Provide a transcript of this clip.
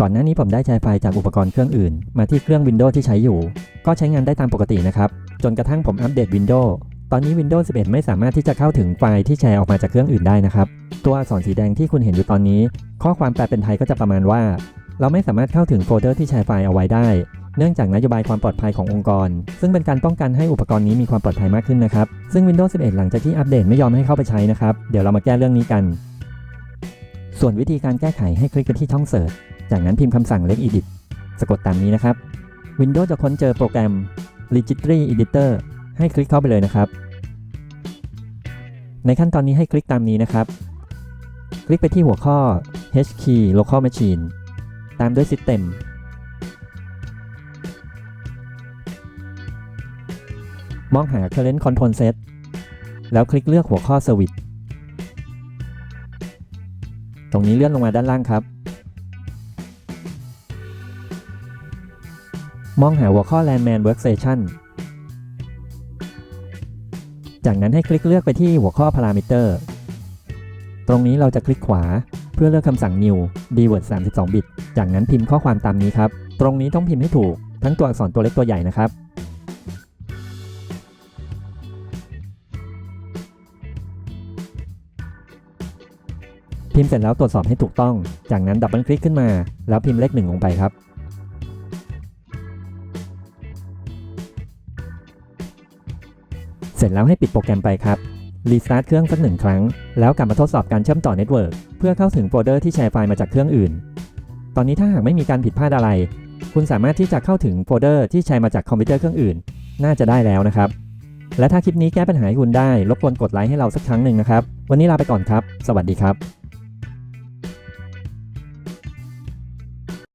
ก่อนหน้านี้ผมได้ใช้ไฟจากอุปกรณ์เครื่องอื่น มาที่เครื่อง Windows ที่ใช้อยู่ ก็ใช้งานได้ตามปกตินะครับ จนกระทั่งผมอัปเดต Windows ตอนนี้ Windows 11 ไม่สามารถที่จะเข้าถึงไฟล์ที่แชร์ออกมาจากเครื่องอื่นได้นะครับ ตัวอักษรสีแดงที่คุณเห็นอยู่ตอนนี้ ข้อความแปลเป็นไทยก็จะประมาณว่า เราไม่สามารถเข้าถึงโฟลเดอร์ที่แชร์ไฟล์เอาไว้ได้ เนื่องจากนโยบายความปลอดภัยขององค์กร ซึ่งเป็นการป้องกันให้อุปกรณ์นี้มีความปลอดภัยมากขึ้นนะครับ ซึ่ง Windows 11 หลังจากที่อัปเดตไม่ยอมให้เข้าไปใช้นะครับ เดี๋ยวเรามาแก้เรื่องนี้กัน ส่วนวิธีการแก้ไขให้คลิกไปที่ช่องเสิร์ช จากนั้นพิมพ์คำสั่ง Let Edit สะกดตามนี้นะครับ Windows จะค้นเจอโปรแกรม Registry Editor ให้คลิกเข้าไปเลยนะครับ ในขั้นตอนนี้ให้คลิกตามนี้นะครับ คลิกไปที่หัวข้อ H key local machine ตามด้วย System มองหา Current Control Set แล้วคลิกเลือกหัวข้อ Service ตรงนี้เลื่อนลงมาด้านล่างครับ มองหาหัวข้อ Landman Workstation จากนั้นให้คลิกเลือกไปที่หัวข้อ Parameter ตรงนี้เราจะคลิกขวาเพื่อเลือกคำสั่ง New dword 32 บิต จากนั้นพิมพ์ข้อความตามนี้ครับ ตรงนี้ต้องพิมพ์ให้ถูก ทั้งตัวอักษรตัวเล็กตัวใหญ่นะครับ พิมพ์เสร็จแล้วตรวจสอบให้ถูกต้อง จากนั้นดับเบิลคลิกขึ้นมา แล้วพิมพ์เลขหนึ่งลงไปครับ เสร็จแล้วให้ปิดโปรแกรมไปครับ รีสตาร์ทเครื่องสักหนึ่งครั้ง แล้วกลับมาทดสอบการเชื่อมต่อเน็ตเวิร์กเพื่อเข้าถึงโฟลเดอร์ที่แชร์ไฟล์มาจากเครื่องอื่น ตอนนี้ถ้าหากไม่มีการผิดพลาดอะไร คุณสามารถที่จะเข้าถึงโฟลเดอร์ที่แชร์มาจากคอมพิวเตอร์เครื่องอื่น น่าจะได้แล้วนะครับ และถ้าคลิปนี้แก้ปัญหาให้คุณได้ รบกวนกดไลค์ให้เราสักครั้งหนึ่งนะครับ วันนี้ลาไปก่อนครับ สวัสดีครับ